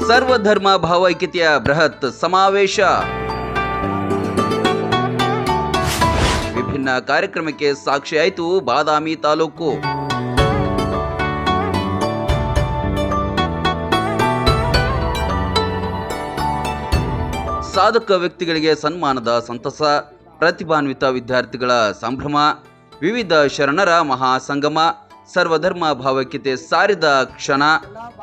ಸರ್ವಧರ್ಮ ಭಾವೈಕ್ಯತೆಯ ಬೃಹತ್ ಸಮಾವೇಶ. ವಿಭಿನ್ನ ಕಾರ್ಯಕ್ರಮಕ್ಕೆ ಸಾಕ್ಷಿಯಾಯಿತು ಬಾದಾಮಿ ತಾಲೂಕು. ಸಾಧಕ ವ್ಯಕ್ತಿಗಳಿಗೆ ಸನ್ಮಾನದ ಸಂತಸ, ಪ್ರತಿಭಾನ್ವಿತ ವಿದ್ಯಾರ್ಥಿಗಳ ಸಂಭ್ರಮ, ವಿವಿಧ ಶರಣರ ಮಹಾಸಂಗಮ. ಸರ್ವಧರ್ಮ ಭಾವೈಕ್ಯತೆ ಸಾರಿದ ಕ್ಷಣ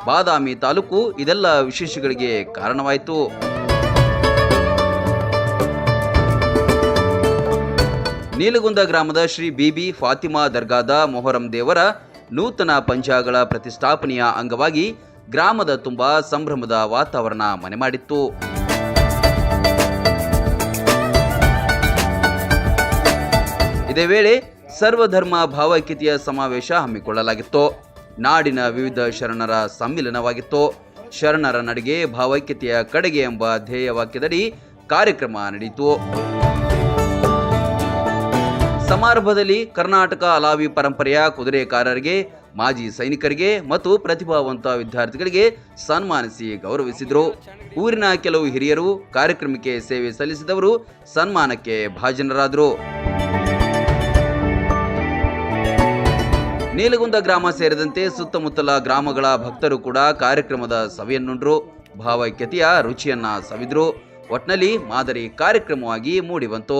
ಬಾದಾಮಿ ತಾಲೂಕು ಇದೆಲ್ಲ ವಿಶೇಷಗಳಿಗೆ ಕಾರಣವಾಯಿತು. ನೀಲಗುಂದ ಗ್ರಾಮದ ಶ್ರೀ ಬಿಬಿ ಫಾತಿಮಾ ದರ್ಗಾದ ಮೊಹರಂ ದೇವರ ನೂತನ ಪಂಜಾಗಳ ಪ್ರತಿಷ್ಠಾಪನೆಯ ಅಂಗವಾಗಿ ಗ್ರಾಮದ ತುಂಬ ಸಂಭ್ರಮದ ವಾತಾವರಣ ಮನೆ ಮಾಡಿತ್ತು. ಇದೇ ವೇಳೆ ಸರ್ವಧರ್ಮ ಭಾವೈಕ್ಯತೆಯ ಸಮಾವೇಶ ಹಮ್ಮಿಕೊಳ್ಳಲಾಗಿತ್ತು. ನಾಡಿನ ವಿವಿಧ ಶರಣರ ಸಮ್ಮಿಲನವಾಗಿತ್ತು. ಶರಣರ ನಡಿಗೆ ಭಾವೈಕ್ಯತೆಯ ಕಡೆಗೆ ಎಂಬ ಧ್ಯೇಯ ವಾಕ್ಯದಡಿ ಕಾರ್ಯಕ್ರಮ ನಡೆಯಿತು. ಸಮಾರಂಭದಲ್ಲಿ ಕರ್ನಾಟಕ ಅಲಾವಿ ಪರಂಪರೆಯ ಕುದುರೆಕಾರರಿಗೆ, ಮಾಜಿ ಸೈನಿಕರಿಗೆ ಮತ್ತು ಪ್ರತಿಭಾವಂತ ವಿದ್ಯಾರ್ಥಿಗಳಿಗೆ ಸನ್ಮಾನಿಸಿ ಗೌರವಿಸಿದರು. ಊರಿನ ಕೆಲವು ಹಿರಿಯರು ಕಾರ್ಯಕ್ರಮಕ್ಕೆ ಸೇವೆ ಸಲ್ಲಿಸಿದವರು ಸನ್ಮಾನಕ್ಕೆ ಭಾಜನರಾದರು. ನೀಲಗುಂದ ಗ್ರಾಮ ಸೇರಿದಂತೆ ಸುತ್ತಮುತ್ತಲ ಗ್ರಾಮಗಳ ಭಕ್ತರು ಕೂಡ ಕಾರ್ಯಕ್ರಮದ ಸವಿಯನ್ನುಂಡ್ರು. ಭಾವೈಕ್ಯತೆಯ ರುಚಿಯನ್ನ ಸವಿದ್ರು. ಒಟ್ನಲ್ಲಿ ಮಾದರಿ ಕಾರ್ಯಕ್ರಮವಾಗಿ ಮೂಡಿಬಂತು.